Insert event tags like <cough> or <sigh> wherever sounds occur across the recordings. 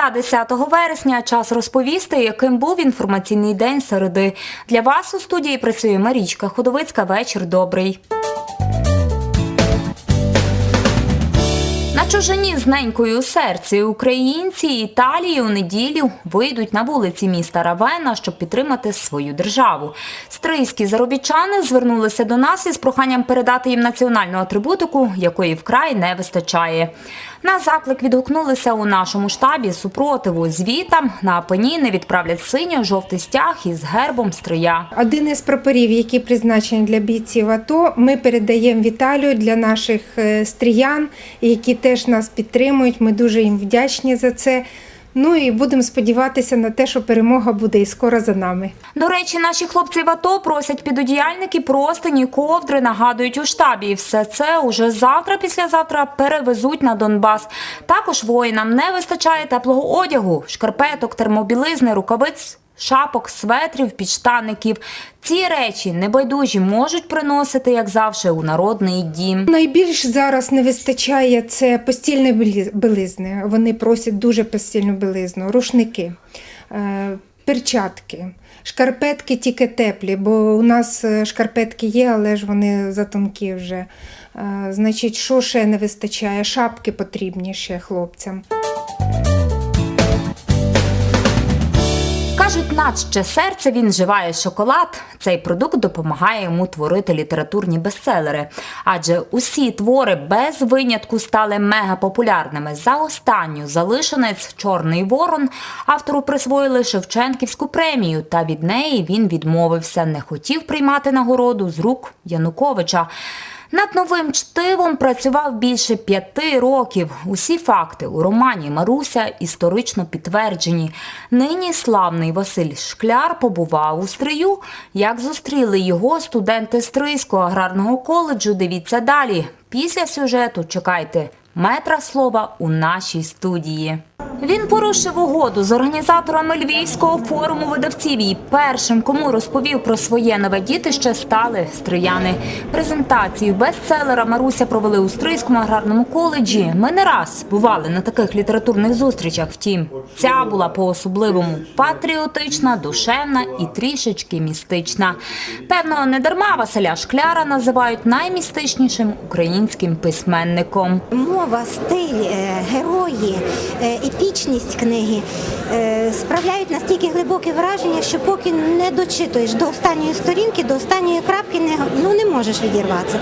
Середа, 10 вересня. Час розповісти, яким був інформаційний день середи. Для вас у студії працює Марічка Ходовицька. Вечір добрий. На чужині з ненькою у серці українці Італії у неділю вийдуть на вулиці міста Равена, щоб підтримати свою державу. Стрийські заробітчани звернулися до нас із проханням передати їм національну атрибутику, якої вкрай не вистачає. На заклик відгукнулися у нашому штабі супротиву. Звітам на Апеніни відправлять синьо-жовтий стяг із гербом стрия. Один із прапорів, які призначені для бійців АТО, ми передаємо Віталію для наших е, стріян, які теж нас підтримують. Ми дуже їм вдячні за це. Ну і будемо сподіватися на те, що перемога буде і скоро за нами. До речі, наші хлопці в АТО просять підодіяльники простині, ковдри, нагадують у штабі. І все це уже завтра, післязавтра перевезуть на Донбас. Також воїнам не вистачає теплого одягу, шкарпеток, термобілизни, рукавиць. Шапок, светрів, підштаників. Ці речі небайдужі можуть приносити, як завжди, у народний дім. Найбільш зараз не вистачає це постільної білі- білизни. Вони просять дуже постільну білизну, рушники, е, перчатки. Шкарпетки тільки теплі, бо у нас е, шкарпетки є, але ж вони затонкі вже. Е, Значить, що ще не вистачає? Шапки потрібні ще хлопцям. Кажуть, наче серце він вживає шоколад. Цей продукт допомагає йому творити літературні бестселери. Адже усі твори без винятку стали мегапопулярними. За останню залишенець Чорний ворон автору присвоїли Шевченківську премію, та від неї він відмовився, не хотів приймати нагороду з рук Януковича. Над новим чтивом працював більше п'яти років. Усі факти у романі Маруся історично підтверджені. Нині славний Василь Шкляр побував у Стрию. Як зустріли його студенти Стрийського аграрного коледжу, дивіться далі. Після сюжету чекайте метра слова у нашій студії. Він порушив угоду з організаторами Львівського форуму видавців. І першим, кому розповів про своє нове дітище, стали стрияни. Презентацію бестселера Маруся провели у Стрийському аграрному коледжі. Ми не раз бували на таких літературних зустрічах. Втім, ця була по-особливому патріотична, душевна і трішечки містична. Певно, не дарма Василя Шкляра називають наймістичнішим українським письменником. Мова, стиль, е, герої, е, епічність книги е, справляють настільки глибоке враження, що поки не дочитуєш до останньої сторінки, до останньої крапки, не, ну, не можеш відірватися.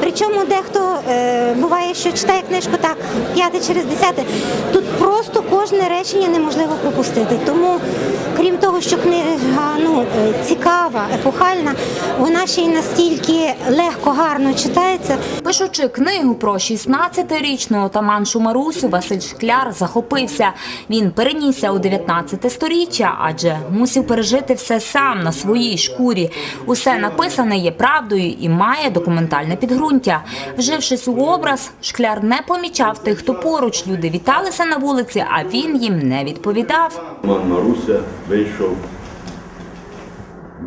Причому дехто е, буває, що читає книжку так, п'яте через десяте. Тут просто кожне речення неможливо пропустити. Тому, крім того, що книга ну, е, цікава, епохальна, вона ще й настільки легко, гарно читається. Пишучи книгу про 16-річну отаманшу Марусю, Василь Шкляр захопився. Він перенісся у 19 сторіччя, адже мусив пережити все сам на своїй шкурі. Усе написане є правдою і має документальне підґрунтя. Вжившись у образ, Шкляр не помічав тих, хто поруч. Люди віталися на вулиці, а він їм не відповідав. Маруся вийшов,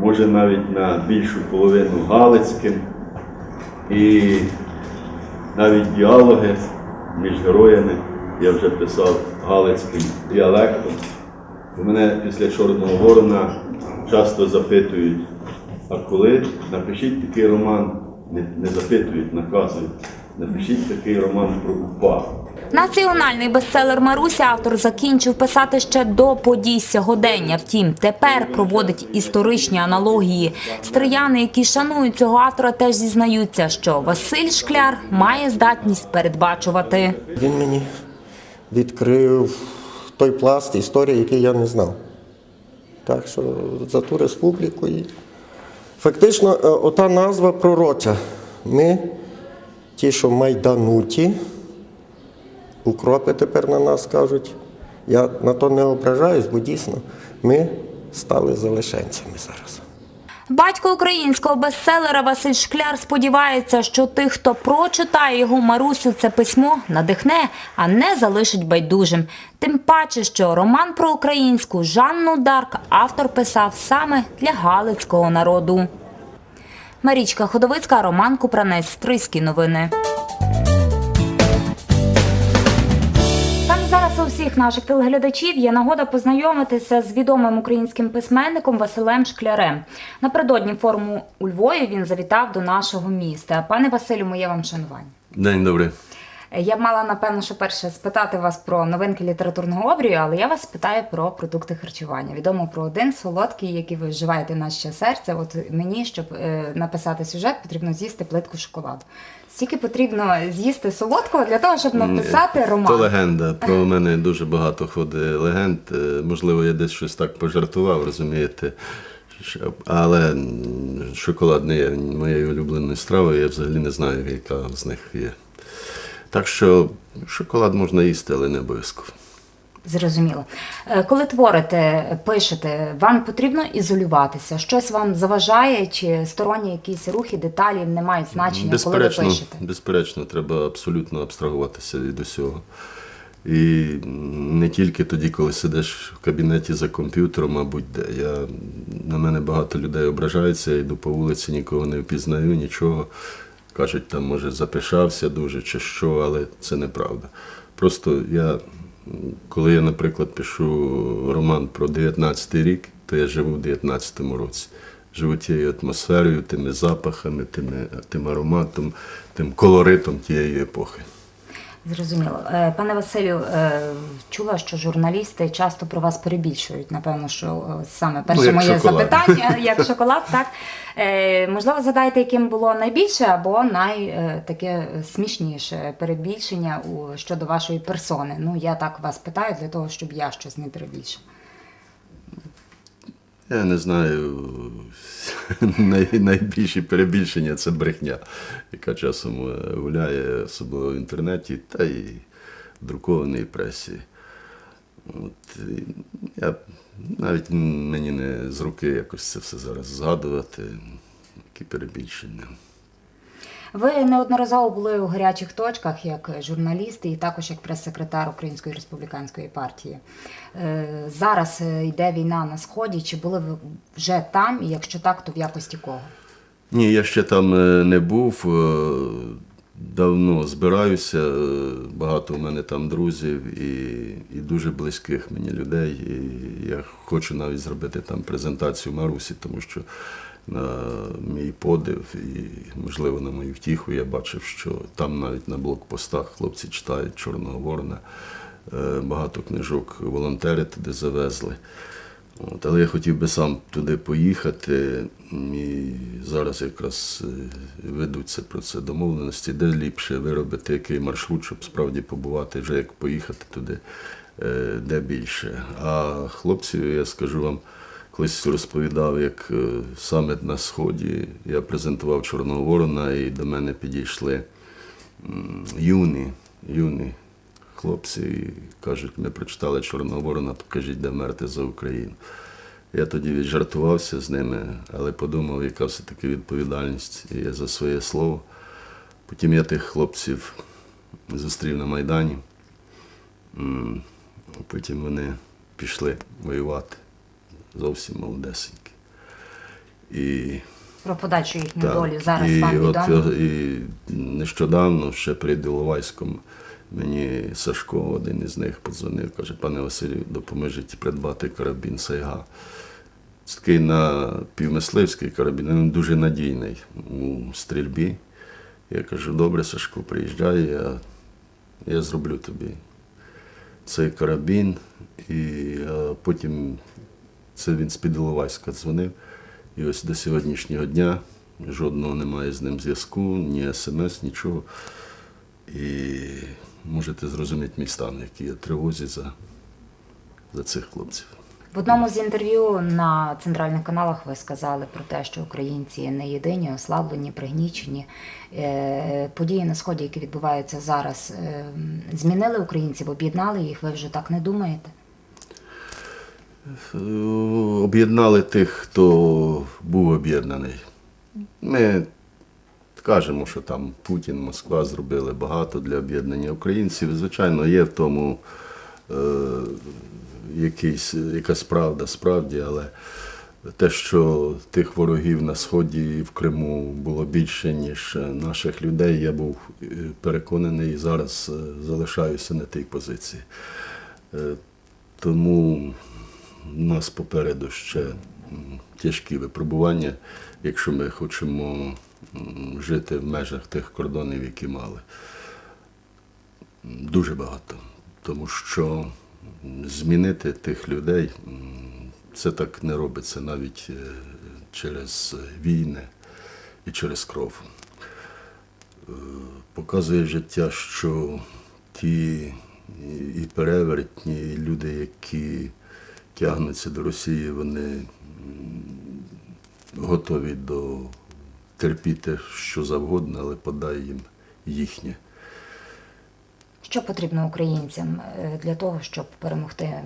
може навіть на більшу половину Галицьким. І навіть діалоги між героями я вже писав галицьким діалектом. Мене після Чорного ворона часто запитують, а коли напишіть такий роман, не, не запитують, наказують, напишіть такий роман про УПА. Національний бестселер Маруся автор закінчив писати ще до подій сьогодення. Втім, тепер проводить історичні аналогії. Стрияни, які шанують цього автора, теж зізнаються, що Василь Шкляр має здатність передбачувати. Він мені відкрив той пласт історії, який я не знав. Так що за ту республіку і фактично е, ота назва пророча. Ми, ті, що майдануті, укропи тепер на нас кажуть. Я на то не ображаюсь, бо дійсно ми стали залишенцями зараз. Батько українського бестселера Василь Шкляр сподівається, що тих, хто прочитає його Марусю, це письмо надихне, а не залишить байдужим. Тим паче, що роман про українську Жанну Дарк автор писав саме для галицького народу. Марічка Ходовицька, Роман Купранець, Стрийські новини. Усіх наших телеглядачів є нагода познайомитися з відомим українським письменником Василем Шклярем. Напередодні форуму у Львові він завітав до нашого міста. Пане Василю, моє вам шанування. День добрий. Я б мала напевно, що перше спитати вас про новинки літературного обрію, але я вас питаю про продукти харчування. Відомо про один солодкий, який ви вживаєте на ще серце. От мені, щоб е, написати сюжет, потрібно з'їсти плитку шоколаду. Стільки потрібно з'їсти солодкого для того, щоб написати роман. То легенда. <laughs> Про мене дуже багато ходить легенд. Е, Можливо, я десь щось так пожартував, розумієте. Але шоколад не є моєю улюбленою стравою, я взагалі не знаю, яка з них є. Так що шоколад можна їсти, але не обов'язково. Зрозуміло. Е, Коли творите, пишете, вам потрібно ізолюватися. Щось вам заважає, чи сторонні якісь рухи, деталі не мають значення, коли ви Безперечно, пишете? безперечно, треба абсолютно абстрагуватися від усього. І не тільки тоді, коли сидиш в кабінеті за комп'ютером, а будь-де. Я, на мене багато людей ображається, я йду по вулиці, нікого не впізнаю, нічого. Кажуть, там, може, запишався дуже чи що, але це неправда. Просто я, коли я, наприклад, пишу роман про 19-й рік, то я живу в 19-му році. Живу тією атмосферою, тими запахами, тими, тим ароматом, тим колоритом тієї епохи. Зрозуміло. Е, Пане Василю, е, чула, що журналісти часто про вас перебільшують. Напевно, що е, саме перше ну, моє шоколад. запитання, <laughs> як шоколад, так. Можливо, задайте, яким було найбільше або най е, смішніше перебільшення щодо вашої персони. Ну, я так вас питаю для того, щоб я щось не перебільшив. Я не знаю, <laughs> най, найбільші перебільшення це брехня, яка часом е, гуляє, особливо в інтернеті, та й в друкованій пресі. От, я, навіть мені не з руки якось це все зараз згадувати, які перебільшення. Ви неодноразово були у гарячих точках як журналіст і також як прес-секретар Української республіканської партії. Е, Зараз е, йде війна на сході. Чи були ви вже там? І якщо так, то в якості кого? Ні, я ще там е, не був. Давно збираюся. Багато у мене там друзів і, і дуже близьких мені людей. І я хочу навіть зробити там презентацію Марусі, тому що на мій подив і, можливо, на мою втіху я бачив, що там навіть на блокпостах хлопці читають Чорного Ворона. Е, Багато книжок волонтери туди завезли. От, але я хотів би сам туди поїхати, і зараз якраз е, ведуться про це домовленості, де ліпше виробити який маршрут, щоб справді побувати, вже як поїхати туди, е, де більше. А хлопців, я скажу вам, колись розповідав, як е, саме на Сході я презентував Чорного Ворона, і до мене підійшли юні, юні хлопці і кажуть, ми прочитали Чорного Ворона, покажіть, де вмерти за Україну. Я тоді віджартувався з ними, але подумав, яка все-таки відповідальність є за своє слово. Потім я тих хлопців зустрів на Майдані. Потім вони пішли воювати зовсім молодесенькі. І Про подальшу їхню так, долю зараз і вам от, відомо. і нещодавно ще при Іловайському мені Сашко, один із них, подзвонив, каже, пане Василю, допоможіть придбати карабін Сайга. Це такий на півмисливський карабін, він дуже надійний у стрільбі. Я кажу, добре, Сашко, приїжджай, я, я зроблю тобі цей карабін. І потім це він з-під Іловайська дзвонив. І ось до сьогоднішнього дня жодного немає з ним зв'язку, ні смс, нічого. І можете зрозуміти мій стан, який я тривозі за, за цих хлопців. В одному з інтерв'ю на центральних каналах ви сказали про те, що українці не єдині, ослаблені, пригнічені. Е, Події на сході, які відбуваються зараз, е, змінили українців, об'єднали їх. Ви вже так не думаєте? Е, Об'єднали тих, хто був об'єднаний. Ми кажемо, що там Путін, Москва зробили багато для об'єднання українців. Звичайно, є в тому е, якийсь, якась правда справді, але те, що тих ворогів на Сході і в Криму було більше, ніж наших людей, я був е, переконаний і зараз е, залишаюся на тій позиції. Е, Тому нас попереду ще тяжкі випробування, якщо ми хочемо жити в межах тих кордонів, які мали. Дуже багато. Тому що змінити тих людей це так не робиться навіть е, через війни і через кров. Е, Показує життя, що ті і перевертні, і люди, які тягнуться до Росії, вони готові до терпіти що завгодно, але подай їм їхнє. Що потрібно українцям е, для того, щоб перемогти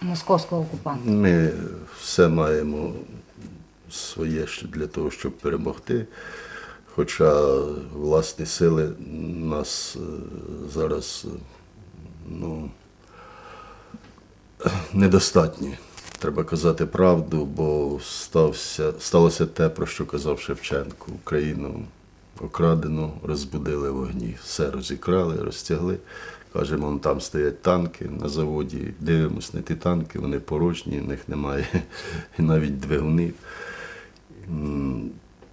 московського окупанта? Ми все маємо своє для того, щоб перемогти. Хоча власні сили нас е, зараз е, ну, недостатні. Треба казати правду, бо стався, сталося те, про що казав Шевченко. Україну окрадено, розбудили вогні. Все розікрали, розтягли. Кажемо, там стоять танки на заводі. Дивимось на ті танки, вони порожні, в них немає <laughs> навіть двигунів.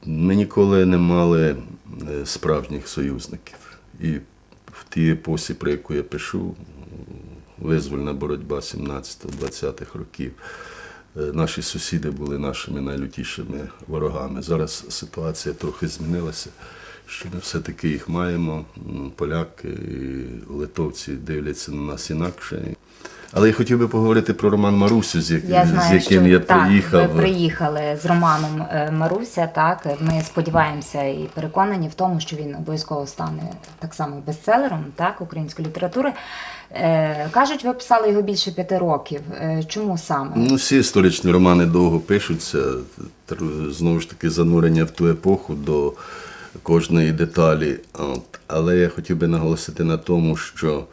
Ми ніколи не мали е, справжніх союзників. І в тій епосі, про яку я пишу, визвольна боротьба 17-20-х років. е, Наші сусіди були нашими найлютішими ворогами. Зараз ситуація трохи змінилася, що ми все-таки їх маємо. Поляки і литовці дивляться на нас інакше. Але я хотів би поговорити про Роман Марусю, з, як- Я з яким що я так, приїхав. ви приїхали з Романом е, Маруся. Так ми сподіваємося і переконані в тому, що він обов'язково стане так само бестселером так української літератури. Е, кажуть, ви писали його більше п'яти років. Е, чому саме? Ну, всі історичні романи довго пишуться. Знову ж таки, занурення в ту епоху до кожної деталі. От. Але я хотів би наголосити на тому, що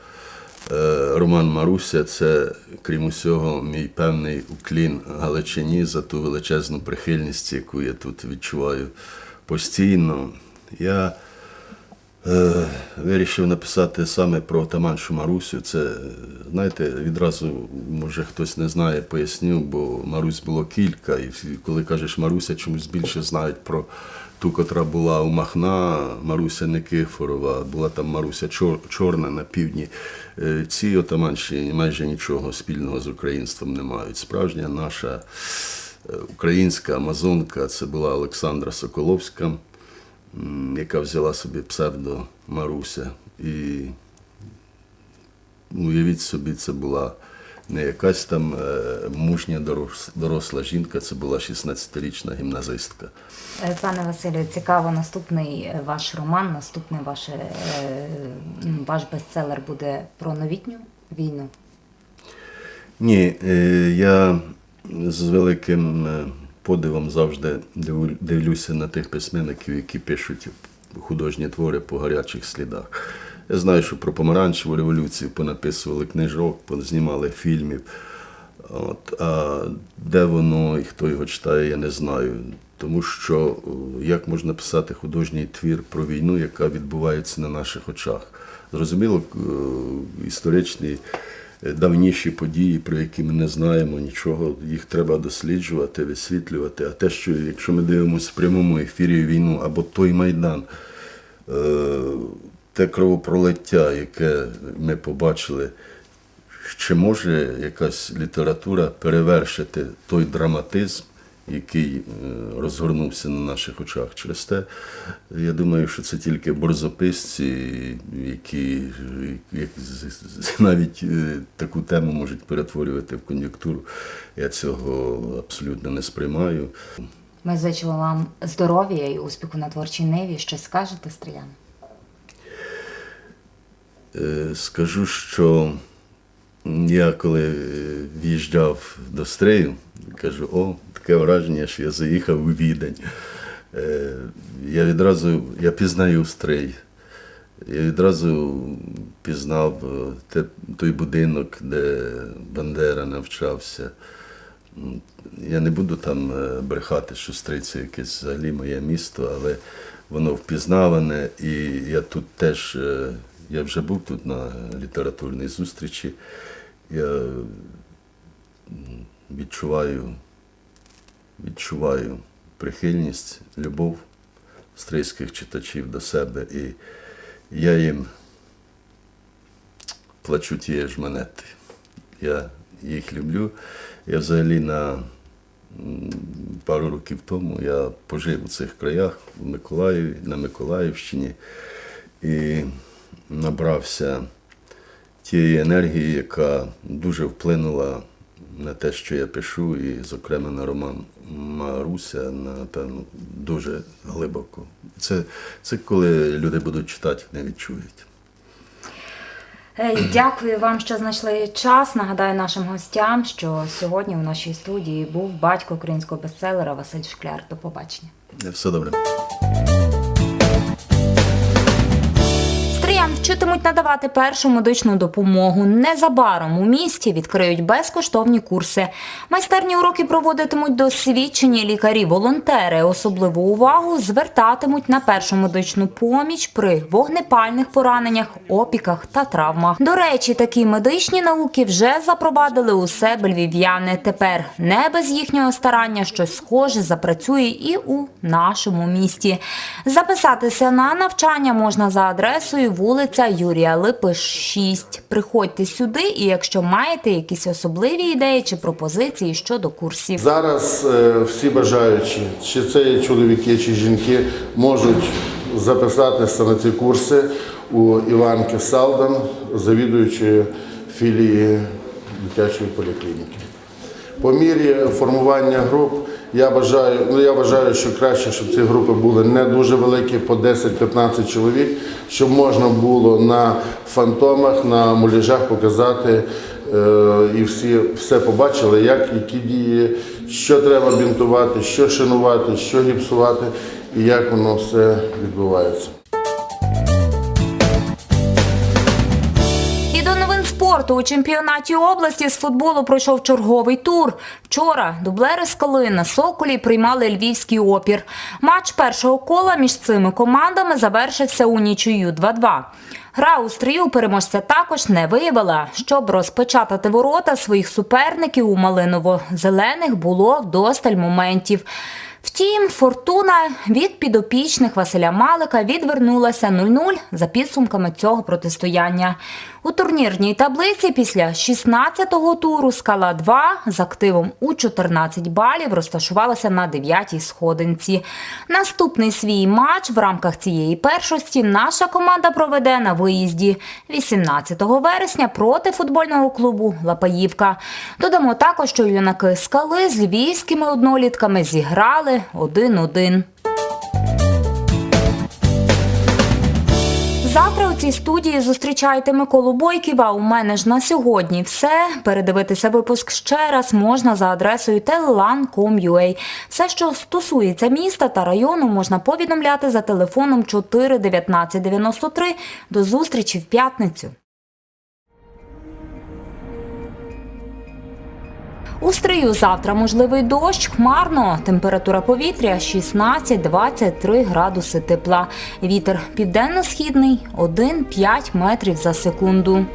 роман Маруся це, крім усього, мій певний уклін Галичині за ту величезну прихильність, яку я тут відчуваю постійно. Я Е, Вирішив написати саме про отаманшу Марусю. Це, знаєте, відразу, може хтось не знає, поясню, бо Марусь було кілька, і коли кажеш Маруся, чомусь більше знають про ту, котра була у Махна, Маруся Никифорова, була там Маруся Чорна на півдні. Е, Ці отаманші майже нічого спільного з українством не мають. Справжня наша е, українська амазонка це була Олександра Соколовська яка взяла собі псевдо Маруся. І уявіть собі, це була не якась там е, мужня доросла жінка, це була 16-річна гімназистка. Е, Пане Василю, цікаво, наступний е, ваш роман, наступний ваш, ваш бестселер буде про новітню війну. Ні, я з великим подивом завжди дивлюся на тих письменників, які пишуть художні твори по гарячих слідах. Я знаю, що про помаранчеву революцію понаписували книжок, знімали фільмів. От, а де воно і хто його читає, я не знаю. Тому що як можна писати художній твір про війну, яка відбувається на наших очах? Зрозуміло, історичні е, давніші події, про які ми не знаємо нічого, їх треба досліджувати, висвітлювати. А те, що якщо ми дивимося в прямому ефірі війну або той майдан, е, те кровопролиття, яке ми побачили, чи може якась література перевершити той драматизм, який е, розгорнувся на наших очах? Через те, я думаю, що це тільки борзописці, які навіть е, таку тему можуть перетворювати в кон'юнктуру. Я цього абсолютно не сприймаю. Ми зичимо вам здоров'я і успіху на творчій ниві. Щось скажете, Стрілян? Е, Скажу, що я коли в'їжджав до Стрию, кажу, о, таке враження, що я заїхав у Відень. Е, Я відразу я пізнаю Стрий. Я відразу пізнав е, те, той будинок, де Бандера навчався. Я не буду там е, брехати, що Стрий це якесь взагалі моє місто, але воно впізнаване, і я тут теж, я вже був тут на літературній зустрічі, я відчуваю, відчуваю прихильність, любов стрийських читачів до себе. І я їм плачу тієї ж монети. Я їх люблю. Я взагалі на пару років тому я пожив у цих краях в Миколаєві, на Миколаївщині і набрався тієї енергії, яка дуже вплинула на те, що я пишу, і, зокрема, на роман Маруся, напевно, дуже глибоко. Це, це коли люди будуть читати, не відчують. Е, Дякую вам, що знайшли час. Нагадаю нашим гостям, що сьогодні у нашій студії був батько українського бестселера Василь Шкляр. До побачення. Все добре. Вчитимуть надавати першу медичну допомогу. Незабаром у місті відкриють безкоштовні курси. Майстерні уроки проводитимуть досвідчені лікарі-волонтери. Особливу увагу звертатимуть на першу медичну поміч при вогнепальних пораненнях, опіках та травмах. До речі, такі медичні науки вже запровадили у себе львів'яни. Тепер не без їхнього старання щось схоже запрацює і у нашому місті. Записатися на навчання можна за адресою вулиця Юрія Липи, 6. Приходьте сюди, і якщо маєте якісь особливі ідеї чи пропозиції щодо курсів. Зараз е, всі бажаючі, чи це є чоловіки, чи жінки, можуть записатися на ці курси у Іванки Салдан, завідуючої філії дитячої поліклініки. По мірі формування груп я бажаю, ну я вважаю, що краще, щоб ці групи були не дуже великі, по 10-15 чоловік, щоб можна було на фантомах, на муляжах показати е, і всі все побачили, як які дії, що треба бінтувати, що шинувати, що гіпсувати і як воно все відбувається. Спорту у чемпіонаті області з футболу пройшов черговий тур. Вчора дублери з Калини Соколі приймали львівський опір. Матч першого кола між цими командами завершився у нічию 2-2. Гра у стрію переможця також не виявила. Щоб розпечатати ворота своїх суперників у малиново-зелених було вдосталь моментів. Втім, фортуна від підопічних Василя Малика відвернулася 0-0 за підсумками цього протистояння. У турнірній таблиці після 16-го туру скала 2 з активом у 14 балів розташувалася на 9-й сходинці. Наступний свій матч в рамках цієї першості наша команда проведе на виїзді 18 вересня проти футбольного клубу Лапаївка. Додамо також, що юнаки скали з львівськими однолітками зіграли 1-1. Завтра у цій студії зустрічайте Миколу Бойківа. У мене ж на сьогодні все. Передивитися випуск ще раз можна за адресою telan.com.ua. Все, що стосується міста та району, можна повідомляти за телефоном 4 19 93. До зустрічі в п'ятницю. У стрию завтра можливий дощ, хмарно. Температура повітря 16-23 градуси тепла. Вітер південно-східний 1-5 метрів за секунду.